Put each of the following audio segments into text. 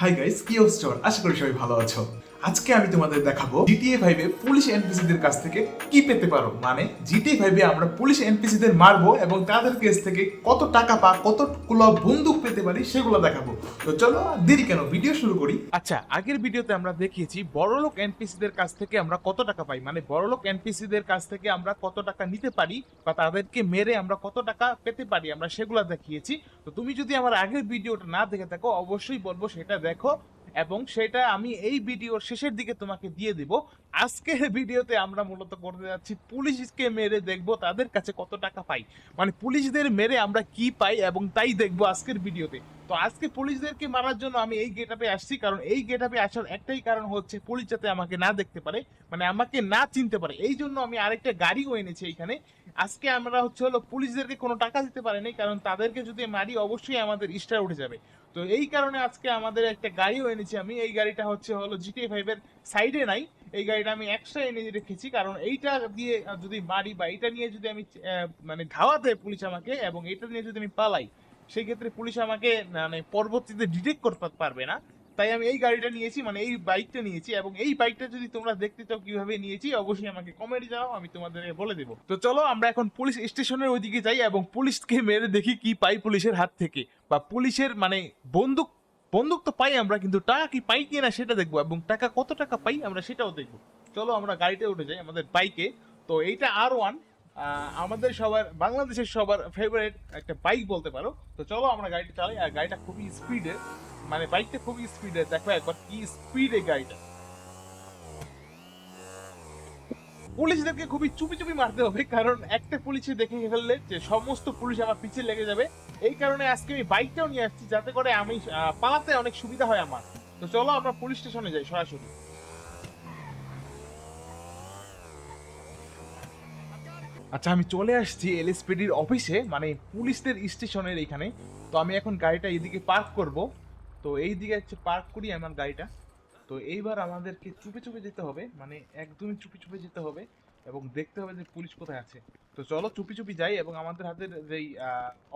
Hi guys কি অবস্থা আশা করি সবাই ভালো আছো। আজকে আমি তোমাদের দেখাবো জিটিএ ফাইভে পুলিশ এনপিসিদের কাছ থেকে কি পেতে পারো? মানে জিটিএ ফাইভে আমরা পুলিশ এনপিসিদের মারবো এবং তাদের কাছ থেকে কত টাকা পা কতগুলো বন্দুক পেতে পারি সেগুলো দেখাবো। তো চলো দেরি কেন? ভিডিও শুরু করি। আচ্ছা আগের ভিডিওতে আমরা দেখিয়েছি বড়লোক এনপিসিদের কাছ থেকে আমরা কত টাকা পাই? মানে বড়লোক এনপিসিদের কাছ থেকে আমরা কত টাকা নিতে পারি বা তাদেরকে মেরে আমরা কত টাকা পেতে পারি আমরা সেগুলো দেখিয়েছি। তো তুমি যদি আমার আগের ভিডিওটা না দেখে থাকো, অবশ্যই বলব সেটা দেখো। এবং সেটা আমি এই ভিডিওর শেষের দিকে তোমাকে দিয়ে দিব। আজকের ভিডিওতে আমরা মূলত করতে যাচ্ছি, পুলিশকে মেরে দেখব তাদের কাছে কত টাকা পাই। মানে পুলিশদের মেরে আমরা কি পাই এবং তাই দেখব আজকের ভিডিওতে। তো আজকে পুলিশদেরকে মারার জন্য আমি এই গেট আপে আসছি কারণ এই গেট আপে আসার একটাই কারণ হচ্ছে পুলিশ যাতে আমাকে না দেখতে পারে মানে আমাকে না চিনতে পারে। এই জন্য আমি আরেকটা গাড়িও এনেছি এখানে আজকে আমরা হচ্ছে হলো পুলিশদেরকে কোনো টাকা দিতে পারিনি কারণ তাদেরকে যদি মারি অবশ্যই আমাদের স্টার উঠে যাবে। তো এই কারণে আজকে আমাদের একটা গাড়িও এনেছি আমি, এই গাড়িটা হচ্ছে হলো জিটিএ ফাইভের সাইডে নাই, এই গাড়িটা আমি এক্সট্রা এনে রেখেছি, কারণ এইটা দিয়ে যদি মারি বা এইটা নিয়ে যদি আমি মানে ধাওয়াতে পুলিশ আমাকে এবং এটা নিয়ে যদি আমি পালাই সেই ক্ষেত্রে পুলিশ আমাকে মানে পরবর্তীতে ডিটেক্ট করতে পারবে না। তাই আমি এই গাড়িটা নিয়েছি মানে এই বাইকটা নিয়েছি এবং এই বাইকটা যদি তোমরা দেখতে চাও কীভাবে নিয়েছি, অবশ্যই আমাকে কমেন্ট জানাও, আমি তোমাদের বলে দেবো। তো চলো, আমরা এখন পুলিশ স্টেশনের ওইদিকে যাই এবং পুলিশকে মেরে দেখি কি পাই পুলিশের হাত থেকে। বা পুলিশের মানে বন্দুক বন্দুক তো পাই আমরা, কিন্তু টাকা কি পাই কিনা সেটা দেখব এবং টাকা কত টাকা পাই আমরা সেটাও দেখব। চলো, আমরা গাড়িতে উঠে যাই আমাদের বাইকে তো এইটা আর ওয়ান আমাদের সবার, বাংলাদেশের সবার ফেভারিট একটা বাইক বলতে পারো। তো চলো আমরা গাড়িটা চালাই, আর গাড়িটা খুবই স্পিডে মানে বাইকটা খুবই স্পিডে দেখো একবার কি স্পিডে গাড়িটা। পুলিশদেরকে খুবই চুপি চুপি মারতে হবে, কারণ একটা পুলিশে দেখে ফেললে যে সমস্ত পুলিশ আমার পিছিয়ে লেগে যাবে। এই কারণে আজকে আমি বাইকটাও নিয়ে আসছি, যাতে করে আমি পালাতে অনেক সুবিধা হয় আমার। তো চলো আমরা পুলিশ স্টেশনে যাই সরাসরি। আচ্ছা আমি চলে আসছি এলএসপিডির অফিসে মানে পুলিশদের স্টেশনের এখানে। তো আমি এখন গাড়িটা এদিকে পার্ক করব। তো এই দিকে হচ্ছে পার্ক করি আমার গাড়িটা। তো এইবার আমাদেরকে চুপে চুপে যেতে হবে মানে একদমই চুপি চুপে যেতে হবে এবং দেখতে হবে যে পুলিশ কোথায় আছে। তো চলো চুপি চুপি যাই এবং আমাদের হাতের যেই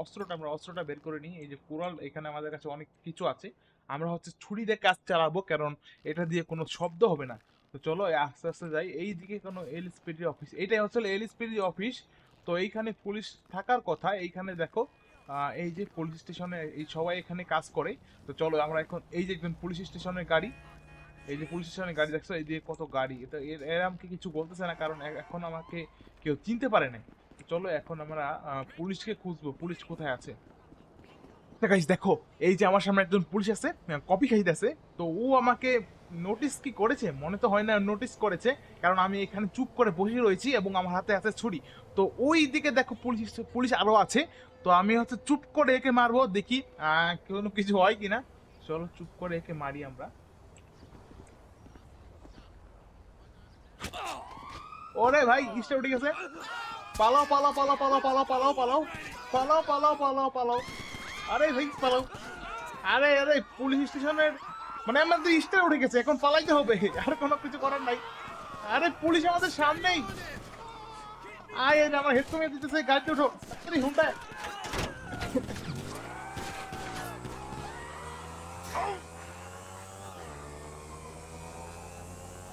অস্ত্রটা, আমরা অস্ত্রটা বের করে নিই। এই যে কুড়াল, এখানে আমাদের কাছে অনেক কিছু আছে। আমরা হচ্ছে ছুরি দিয়ে কাজ চালাবো, কারণ এটা দিয়ে কোনো শব্দ হবে না। তো চলো আস্তে আস্তে যাই। এই দিকে কোনো এল স্পিডি অফিস এটাই হচ্ছে এল অফিস তো এইখানে পুলিশ থাকার কথা, এইখানে দেখো এই যে পুলিশ স্টেশনে এই সবাই এখানে কাজ করে। তো চলো, আমরা এখন এই যে একজন পুলিশ স্টেশনের গাড়ি। এই যে পুলিশ স্টেশনের গাড়ি, দেখছ? এই যে কত গাড়ি। এটা এর- আমাকে কিছু বলতেছে না, কারণ এখন আমাকে কেউ চিনতে পারে না তো চলো, এখন আমরা পুলিশকে খুঁজবো। পুলিশ কোথায় আছে? দেখো, এই যে আমার সামনে একজন পুলিশ আছে কপি খাইতেছে। তো ও আমাকে নোটিস কি করেছে? মনে তো হয় না নোটিস করেছে, কারণ আমি এখানে চুপ করে বসে রয়েছি এবং আমার হাতে আছে ছুরি। তো ওই দিকে দেখো পুলিশ পুলিশ আরও আছে। তো আমি হচ্ছে চুপ করে একে মারবো, দেখি কোনো কিছু হয় কিনা। চলো চুপ করে একে মারি আমরা। ওরে ভাই, ইস্টা উঠে গেছে। পালাও পালাও পালাও পালাও পালাও পালাও পালাও। পালাও পালাও পালাও পালাও। আরে ভাই, পালাও। আরে আরে, পুলিশ স্টেশনের মানে আমাদের স্টার উঠে গেছে, এখন পালাইতে হবে। আর কোনো কিছু করার নাই। আরে, পুলিশ আমাদের সামনেই। আয়, এই আমার হেড কমিয়ে দিতেছে হুন্ডা।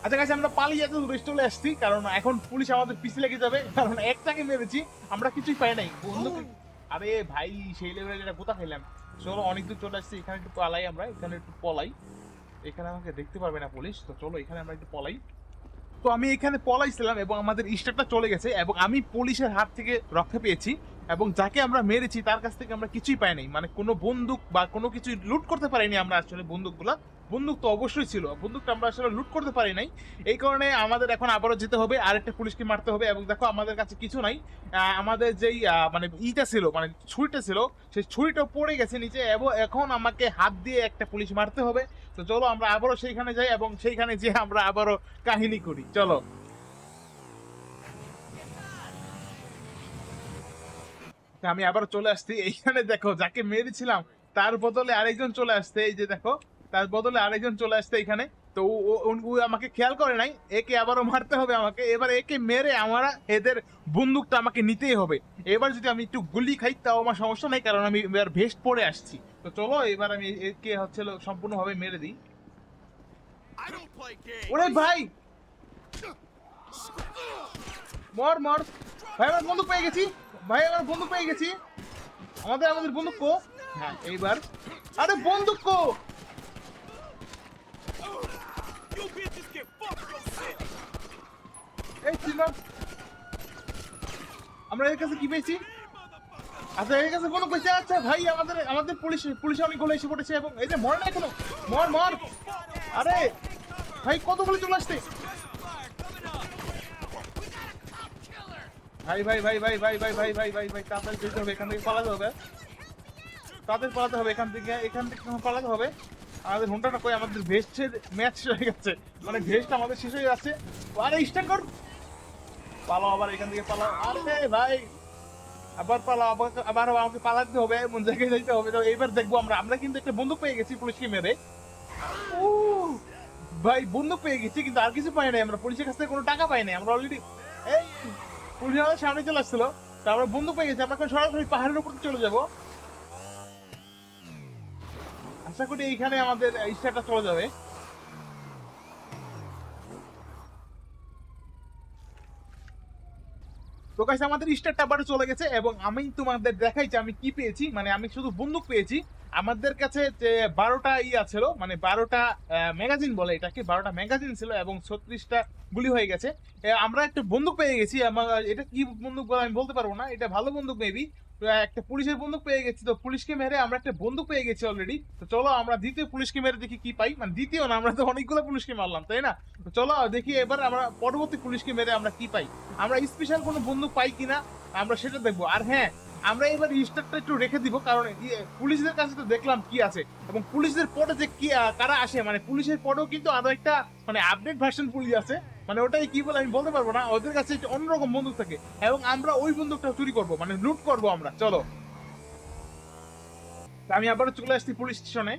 আচ্ছা আমরা পালিয়ে দূরে চলে আসছি, কারণ এখন পুলিশ আমাদের পিছে লেগে যাবে। কারণ একটাকে মেরেছি, আমরা কিছুই পাই নাই। বন্ধু আরে ভাই, সেই লেভেলের এটা কোথা খেলাম চলো, অনেক দূর চলে আসছি, এখানে একটু পালাই আমরা, এখানে একটু পলাই। এখানে আমাকে দেখতে পারবে না পুলিশ, তো চলো এখানে আমরা একটু পলাই। তো আমি এখানে পলাইছিলাম এবং আমাদের স্টারটা চলে গেছে এবং আমি পুলিশের হাত থেকে রক্ষা পেয়েছি এবং যাকে আমরা মেরেছি তার কাছ থেকে আমরা কিছুই পাইনি মানে কোনো বন্দুক বা কোনো কিছু লুট করতে পারিনি আমরা আসলে বন্দুকগুলা। বন্দুক তো অবশ্যই ছিল। বন্দুকটা আমরা আসলে লুট করতে পারি নাই। এই কারণে আমাদের এখন আবারও যেতে হবে, আরেকটা পুলিশকে মারতে হবে এবং দেখো আমাদের কাছে কিছু নাই। আমাদের যেই মানে ইটা ছিল মানে ছুরিটা ছিল, সেই ছুরিটা পড়ে গেছে নিচে এবং এখন আমাকে হাত দিয়ে একটা পুলিশ মারতে হবে। তো চলো আমরা আবারও সেইখানে যাই এবং সেইখানে যেয়ে আমরা আবারও কাহিনী করি। চলো। আমি আবার চলে আসছি। এইখানে দেখো, যাকে মেরেছিলাম, তার বদলে আরেকজন চলে আসছে। এই যে দেখো তার বদলে আরেকজন চলে আসছে এখানে। তো ও- আমাকে খেয়াল করে নাই একে আবারও মারতে হবে আমাকে। এবার একে মেরে আমরা এদের বন্দুকটা আমাকে নিতেই হবে। এবার যদি আমি একটু গুলি খাই তাও আমার সমস্যা নাই কারণ আমি এবার ভেস্ট পরে আসছি। তো চলো এবার আমি একে হচ্ছে সম্পূর্ণভাবে মেরে দিই. ওরে ভাই! মর মর। ভাই আমার বন্দুক পেয়ে গেছি। ভাই আমার বন্দুক পেয়ে গেছি। আমাদের আমাদের বন্দুক কো? হ্যাঁ এইবার। আরে বন্দুক কো? এই ছিল আমরা এর কাছে কি পেয়েছি আচ্ছা এর কাছে বন্দুক পেয়েছি আচ্ছা ভাই আমাদের আমাদের পুলিশ পুলিশ অনেক গোলে এসে পড়েছে এবং এই যে মর না এখনও মর মর আরে ভাই কত গুলি চলে আসছে ভাই ভাই ভাই ভাই ভাই ভাই ভাই ভাই ভাই ভাই তাড়াতাড়ি যেতে হবে এখান থেকে পালাতে হবে তাদের পালাতে হবে এখান থেকে এখান থেকে পালাতে হবে আমাদের কই? আমাদের ভেস্টের ম্যাচ হয়ে গেছে। মানে ভেস্ট আমাদের শেষ হয়ে যাচ্ছে। আরে স্টার্ট কর। পালাও আবার এখান থেকে পালাও। আরে ভাই, আবার পালাও, আবার আমাকে পালাতে হবে জায়গায় যাইতে হবে। তো দেখব আমরা। আমরা কিন্তু একটা বন্দুক পেয়ে গেছি পুলিশকে মেরে। ও, ভাই, বন্দুক পেয়ে গেছি, কিন্তু আর কিছু পাই নাই আমরা। পুলিশের কাছ থেকে কোনো টাকা পাই নাই। আমরা অলরেডি এই, পুলিশ আমাদের সামনে চলে আসছিল। তো আমরা বন্দুক পেয়ে গেছি। আমরা এখন সরাসরি পাহাড়ের উপর চলে যাব। আশা করি এইখানে আমাদের ইচ্ছাটা চলে যাবে। তো গাইস আমাদের স্টারটা চলে গেছে এবং আমি তোমাদের আমি কি পেয়েছি মানে আমি শুধু বন্দুক পেয়েছি। আমাদের কাছে যে বারোটা ইয়া ছিল মানে বারোটা ম্যাগাজিন বলে এটাকে, বারোটা ম্যাগাজিন ছিল এবং ছত্রিশটা গুলি হয়ে গেছে। আমরা একটা বন্দুক পেয়ে গেছি, আমার, এটা কি বন্দুক বলে আমি বলতে পারব না, এটা ভালো বন্দুক মেবি একটা পুলিশের বন্দুক পেয়ে গেছি তো, পুলিশকে মেরে আমরা একটা বন্দুক পেয়ে গেছি অলরেডি তো চলো আমরা দ্বিতীয় পুলিশকে মেরে দেখি কি পাই। মানে দ্বিতীয় না, আমরা তো অনেকগুলো পুলিশকে মারলাম, তাই না? তো চলো দেখি এবার আমরা পরবর্তী পুলিশকে মেরে আমরা কি পাই। আমরা স্পেশাল কোনো বন্দুক পাই কিনা, আমরা সেটা দেখব। আর হ্যাঁ আমরা এবার স্টারটা একটু রেখে দিব, কারণ পুলিশদের কাছে তো দেখলাম কি আছে। এবং পুলিশদের পরে যে কি কারা আসে মানে পুলিশের পরেও কিন্তু আরও একটা মানে আপডেট ভার্সন পুলিশ আছে। মানে ওটাই কি বলে আমি বলতে পারব না, ওদের কাছে অন্যরকম বন্দুক থাকে এবং আমরা ওই বন্দুকটা চুরি করব মানে লুট করব আমরা, চলো। আমি আবার চলে আসছি পুলিশ স্টেশনে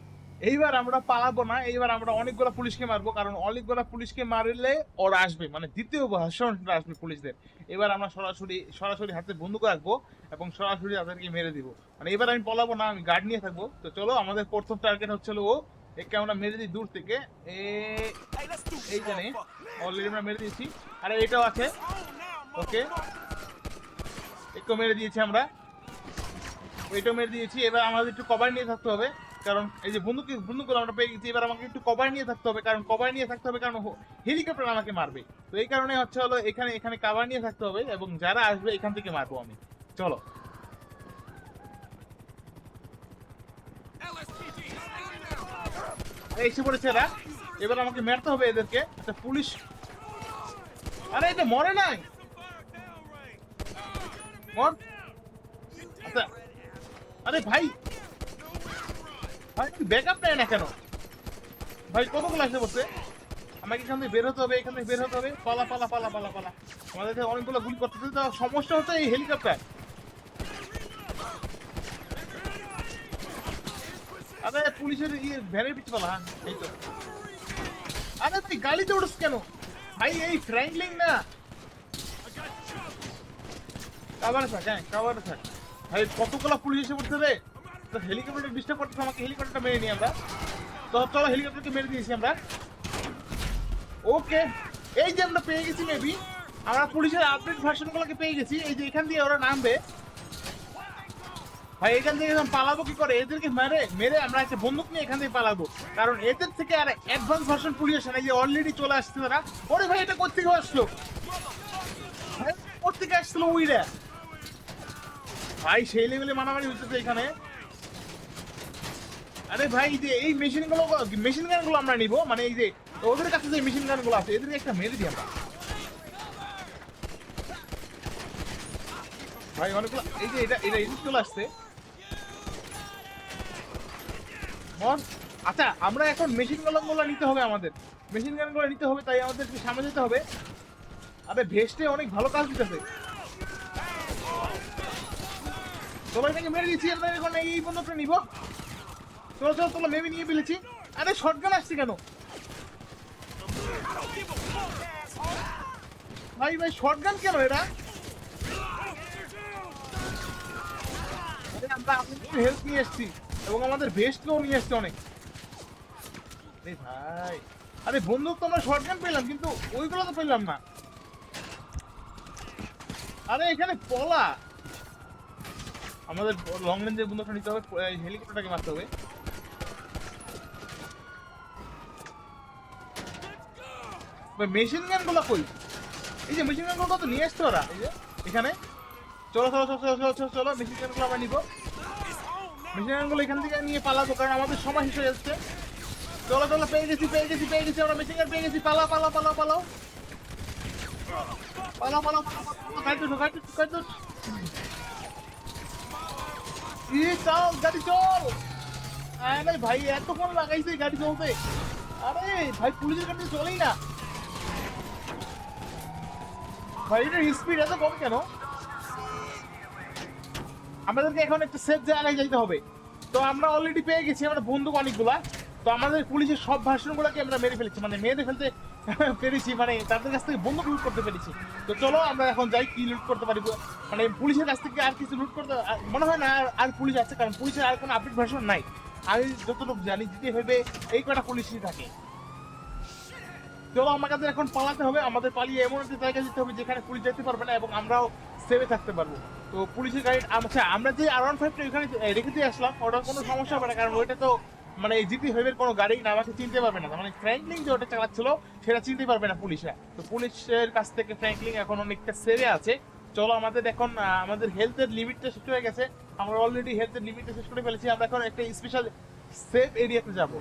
এইবার আমরা পালাবো না, এইবার আমরা অনেকগুলো পুলিশকে মারবো, কারণ অনেকগুলো পুলিশকে মারলে ওরা আসবে মানে দ্বিতীয় ভাষণটা আসবে পুলিশদের। এবার আমরা সরাসরি সরাসরি হাতে বন্দুক রাখব এবং সরাসরি তাদেরকে মেরে দিব। মানে এবার আমি পলাবো না, আমি গার্ড নিয়ে থাকব। তো চলো, আমাদের প্রথম টার্গেট হচ্ছিল ও একে আমরা মেরে দিই দূর থেকে। এই জানে অলরেডি আমরা মেরে দিয়েছি। আরে, এটাও আছে। ওকে। motherfucker. মেরে দিয়েছি আমরা। ওইটাও মেরে দিয়েছি। এবার আমাদের একটু কভার নিয়ে থাকতে হবে, কারণ এই যে বন্দুক বন্দুকগুলো আমরা পেয়ে গেছি। এবার আমাকে একটু কভার নিয়ে থাকতে হবে, কারণ কভার নিয়ে থাকতে হবে, কারণ হেলিকপ্টার আমাকে মারবে। তো এই কারণে হচ্ছে হলো, এখানে এখানে কভার নিয়ে থাকতে হবে এবং যারা আসবে এখান থেকে মারবো আমি। চলো। এসে পড়েছে এরা, এবার আমাকে মারতে হবে এদেরকে আচ্ছা পুলিশ। আরে এটা মরে নাই। মর। আচ্ছা। আরে ভাই ভাই ব্যাকআপ নেয় না কেন? ভাই, কতগুলো আসতে পড়ছে আমাকে এখান থেকে বের হতে হবে, এখান থেকে বের হতে হবে। পালা পালা পালা পালা পালা। আমাদের অনেকগুলো গুলি করতেছে তো সমস্যা হচ্ছে এই হেলিকপ্টার আরে পুলিশের ইয়ে ভ্যানের হ্যাঁ এই তো। আরে তুই কেন? ভাই, এই না। কাভারে থাক হ্যাঁ কাভারে থাক। ভাই, কতগুলো পুলিশ এসে পড়ছে রে? তো হেলিকপ্টার ডিস্টার্ব করতেছে আমাকে হেলিকপ্টারটা মেরে নিই আমরা। তো চলো হেলিকপ্টারকে মেরে দিয়েছি আমরা। ওকে এই যে আমরা পেয়ে গেছি মেবি আমরা পুলিশের আপডেট ভার্সনগুলোকে পেয়ে গেছি। এই যে এখান দিয়ে ওরা নামবে। ভাই, এখান থেকে পালাবো কি করে? এদেরকে মেরে মেরে আমরা বন্দুক নিয়ে এখান থেকে পালাবো। কারণ এদের থেকে আর অ্যাডভান্স ভার্সন যে অলরেডি চলে আসছে তারা। ওরে ভাই, এটা আসলো? আসলো উইরা? ভাই, সেই লেভেলে হচ্ছে এখানে। আরে ভাই যে এই মেশিনগুলো মেশিন গানগুলো আমরা নিবো। মানে এই যে ওদের কাছে যে মেশিন গানগুলো আছে, এদেরকে একটা মেরে দিই আমরা। ভাই, অনেকগুলো এই যে এটা এটা এদিক চলে আসছে। আচ্ছা আমরা এখন মেশিন গানগুলো নিতে হবে আমাদের। মেশিন গানগুলো নিতে হবে, তাই আমাদেরকে সামনে যেতে হবে। আরে ভেস্টে অনেক ভালো কাজ দিতেছে। সবাইটাকে মেরে দিচ্ছি আমরা এখন এই বন্ধুটা নিব। চলো চলো চলো, মেবি নিয়ে ফেলেছি। আরে শর্টগান আসছে কেন? ভাই ভাই শর্টগান কেন এরা আমরা আপনাদের হেল্প নিয়ে এসেছি। এবং আমাদের বেস্টকেও নিয়ে এসেছি অনেক। আরে ভাই। আরে বন্দুক তো আমরা শর্টগান পেলাম, কিন্তু ওইগুলো তো পেলাম না। আরে এখানে পলা। আমাদের লং রেঞ্জের বন্দুকটা নিতে হবে হেলিকপ্টারটাকে মারতে হবে। মেশিন গানগুলো কই? এই যে মেশিন গানগুলো তো নিয়ে আসতো ওরা, এই যে, এখানে। চলো চলো চলো চলো চলো চলো মেশিন গানগুলো আমরা নিবো। মেশিন গান এখান থেকে নিয়ে পালাবো, কারণ আমাদের সময় শেষ হয়ে যাচ্ছে। চলো চলো, পেয়ে গেছি পেয়ে গেছি পেয়ে গেছি, আমরা মেশিন পেয়ে গেছি। পালা পালা পালা পালাও। পালা পালা পালা গাড়ি তো গাড়ি তো গাড়ি তো ই, চল, গাড়ি চল। আরে ভাই এতক্ষণ লাগাইছে গাড়ি চলতে। আরে ভাই, পুলিশের গাড়ি চলেই না। ভাই, এটার স্পিড এত কম কেন? আমাদেরকে এখন একটা সেফ জায়গায় যাইতে হবে। তো আমরা অলরেডি পেয়ে গেছি আমরা বন্দুক অনেকগুলা। তো আমাদের পুলিশের সব ভার্সনগুলোকে আমরা মেরে ফেলেছি। মানে মেরে ফেলতে পেরেছি মানে তাদের কাছ থেকে বন্দুক লুট করতে পেরেছি। তো চলো আমরা এখন যাই, কি লুট করতে পারি। মানে পুলিশের কাছ থেকে আর কিছু লুট করতে মনে হয় না আর- আর পুলিশ আছে, কারণ পুলিশের আর কোনো আপডেট ভাষণ নাই। আমি যতটুকু জানি যেতে ভেবে এই কটা পুলিশই থাকে। চলো আমাদের এখন পালাতে হবে। আমাদের পালিয়ে এমন একটা জায়গায় যেতে হবে যেখানে পুলিশ যেতে পারবে না এবং আমরাও সেভে থাকতে পারব। তো পুলিশের গাড়ি আচ্ছা আমরা যে আর ওয়ান ফাইভটা ওইখানে রেখে দিয়ে আসলাম, ওটার কোনো সমস্যা হবে না, কারণ ওইটা তো মানে জিপি হেভের কোনো গাড়ি না, আমাকে চিনতে পারবে না। মানে ফ্র্যাঙ্কলিং যে ওটা চালাচ্ছিল, সেটা চিনতে পারবে না পুলিশরা। তো পুলিশের কাছ থেকে ফ্র্যাঙ্কলিং এখন অনেকটা সেভে আছে। চলো, আমাদের এখন আমাদের হেলথের লিমিটটা শেষ হয়ে গেছে। আমরা অলরেডি হেলথের লিমিটটা শেষ করে ফেলেছি। আমরা এখন একটা স্পেশাল সেফ এরিয়াতে যাব।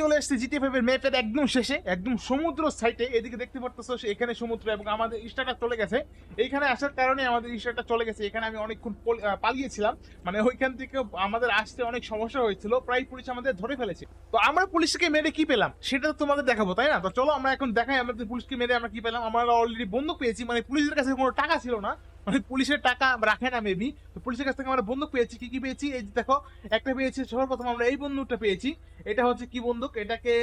চলে এসেছে জিটি ফাইভ এর ম্যাপের একদম শেষে, একদম সমুদ্র সাইটে এদিকে দেখতে পারতেছো এখানে সমুদ্র এবং আমাদের স্টারটা চলে গেছে। এইখানে আসার কারণে আমাদের স্টারটা চলে গেছে। এখানে আমি অনেকক্ষণ পল- পালিয়েছিলাম। মানে ওইখান থেকে আমাদের আসতে অনেক সমস্যা হয়েছিল। প্রায় পুলিশ আমাদের ধরে ফেলেছে। তো আমরা পুলিশকে মেরে কি পেলাম? সেটা তো তোমাদের দেখাবো, তাই না? তো চলো আমরা এখন দেখাই আমাদের পুলিশকে মেরে আমরা কি পেলাম? আমরা অলরেডি বন্দুক পেয়েছি। মানে পুলিশের কাছে কোনো টাকা ছিল না। মানে পুলিশের টাকা রাখে না মেবি তো পুলিশের কাছ থেকে আমরা বন্দুক পেয়েছি, কি কি পেয়েছি? এই যে দেখো, একটা পেয়েছি, সর্বপ্রথম আমরা এই বন্দুকটা পেয়েছি। এটা হচ্ছে কি বন্দুক? এটাকে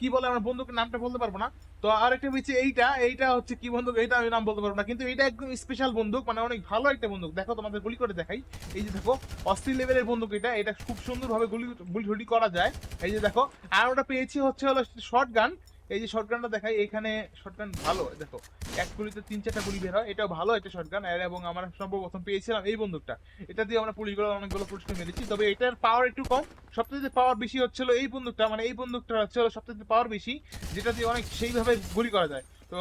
কি বলে আমরা বন্দুকের নামটা বলতে পারব না। তো আরেকটা পেয়েছি এইটা এইটা হচ্ছে কি বন্দুক? এইটা আমি নাম বলতে পারব না, কিন্তু এটা একদম স্পেশাল বন্দুক মানে অনেক ভালো একটা বন্দুক। দেখো, তোমাদের গুলি করে দেখাই। এই যে দেখো, অস্থির লেভেলের বন্দুক এটা। এটা খুব সুন্দরভাবে গুলি গুলি করা যায়। এই যে দেখো, আর ওটা পেয়েছি হচ্ছে হলো শর্ট গান এই যে শর্টগানটা দেখাই এখানে শর্টগান ভালো, দেখো, এক গুলিতে তিন চারটা গুলি বের হয়, এটাও ভালো একটা শর্টগান এবং আমরা সম্ভব প্রথম পেয়েছিলাম এই বন্দুকটা। এটা দিয়ে আমরা পুলিশগুলো অনেকগুলো পুলিশকে মেরেছি, তবে এটার পাওয়ার একটু কম। সবথেকে পাওয়ার বেশি হচ্ছিল এই বন্দুকটা মানে এই বন্দুকটা হচ্ছে হলো সবথেকে পাওয়ার বেশি, যেটা দিয়ে অনেক সেইভাবে গুলি করা যায়। তো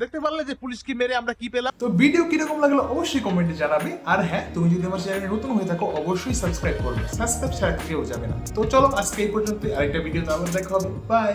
দেখতে পারলে যে পুলিশকে মেরে আমরা কি পেলাম। তো ভিডিও কীরকম লাগল অবশ্যই কমেন্টে জানাবে। আর হ্যাঁ তুমি যদি আমার চ্যানেলে নতুন হয়ে থাকো, অবশ্যই সাবস্ক্রাইব করবে। সাবস্ক্রাইব ছাড়া কেউ যাবে না। তো চলো, আজকে এই পর্যন্ত আরেকটা ভিডিওতে আবার দেখা হবে। বাই